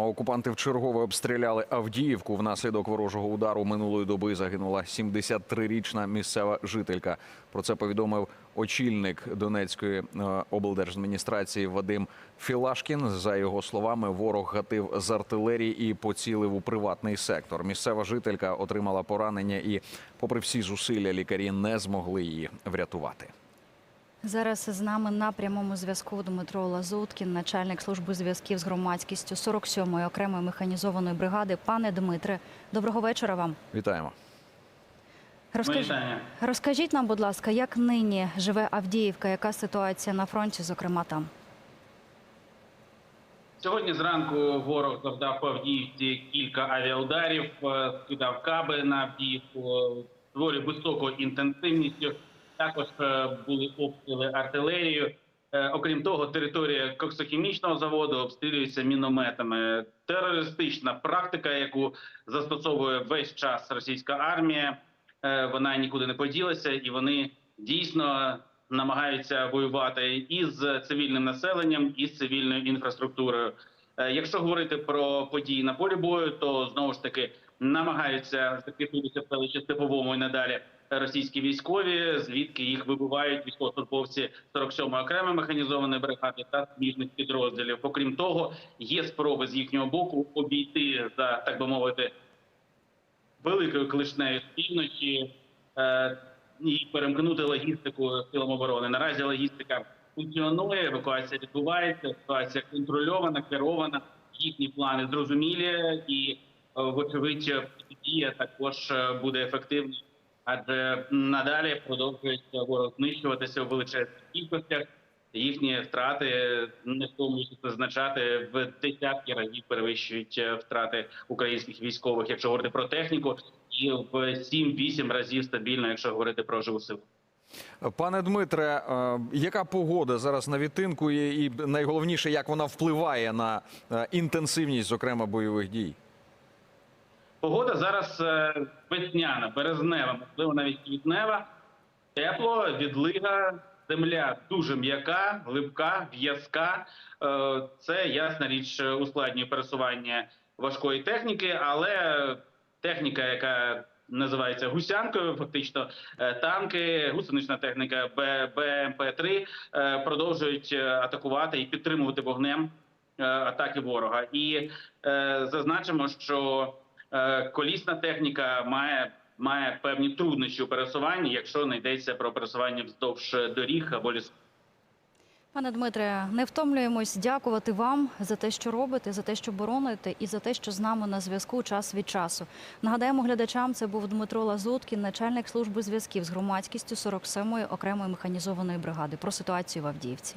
Окупанти вчергове обстріляли Авдіївку. Внаслідок ворожого удару минулої доби загинула 73-річна місцева жителька. Про це повідомив очільник Донецької е, облдержадміністрації Вадим Філашкін. За його словами, ворог гатив з артилерії і поцілив у приватний сектор. Місцева жителька отримала поранення і, попри всі зусилля, лікарі не змогли її врятувати. Зараз з нами на прямому зв'язку Дмитро Лазуткін, начальник служби зв'язків з громадськістю 47-ї окремої механізованої бригади. Пане Дмитре, доброго вечора вам. Вітаємо. Розкаж... Розкажіть нам, будь ласка, як нині живе Авдіївка? Яка ситуація на фронті, зокрема там? Сьогодні зранку ворог завдав по Авдіївці кілька авіаударів, е, скидав каби на Авдіївку е, доволі високою інтенсивністю. Також е, були обстріли артилерією. Е, Окрім того, територія коксохімічного заводу обстрілюється мінометами. Терористична практика, яку застосовує весь час російська армія, е, вона нікуди не поділася, і вони дійсно намагаються воювати і з цивільним населенням, і з цивільною інфраструктурою. Якщо говорити про події на полі бою, то знову ж таки намагаються закріпитися в селищі Степовому і надалі російські військові, звідки їх вибивають військовослужбовці 47-ї окремої механізованої бригади та сміжних підрозділів. Окрім того, є спроби з їхнього боку обійти за так би мовити великою клишнею з півночі е, і перемкнути логістику силам оборони. Наразі логістика функціонує, евакуація відбувається, ситуація контрольована, керована. Їхні плани зрозумілі, і е, вочевидь дія також е, буде ефективна, адже надалі продовжує ворог знищуватися в величезних кількостях. Їхні втрати не втомлюються зазначати в десятки разів перевищують е, втрати українських військових, якщо говорити про техніку, і в 7-8 разів стабільно, якщо говорити про живу силу. Пане Дмитре, е, яка погода зараз на відтинку і і найголовніше, як вона впливає на е, інтенсивність, зокрема, бойових дій? Погода зараз весняна, березнева, можливо, навіть квітнева, тепло, відлига, земля дуже м'яка, глибка, в'язка. Е, Це ясна річ е, ускладнює пересування важкої техніки, але техніка, яка називається гусянкою, фактично е, танки, гусенична техніка Б- БМП-3 е, продовжують атакувати і підтримувати вогнем атаки ворога. І зазначимо, що колісна техніка має. Має певні труднощі у пересуванні, якщо не йдеться про пересування вздовж доріг або лісу. Пане Дмитре, не втомлюємось дякувати вам за те, що робите, за те, що бороните, і за те, що з нами на зв'язку час від часу. Нагадаємо глядачам, це був Дмитро Лазуткін, начальник служби зв'язків з громадськістю 47-ї окремої механізованої бригади. Про ситуацію в Авдіївці.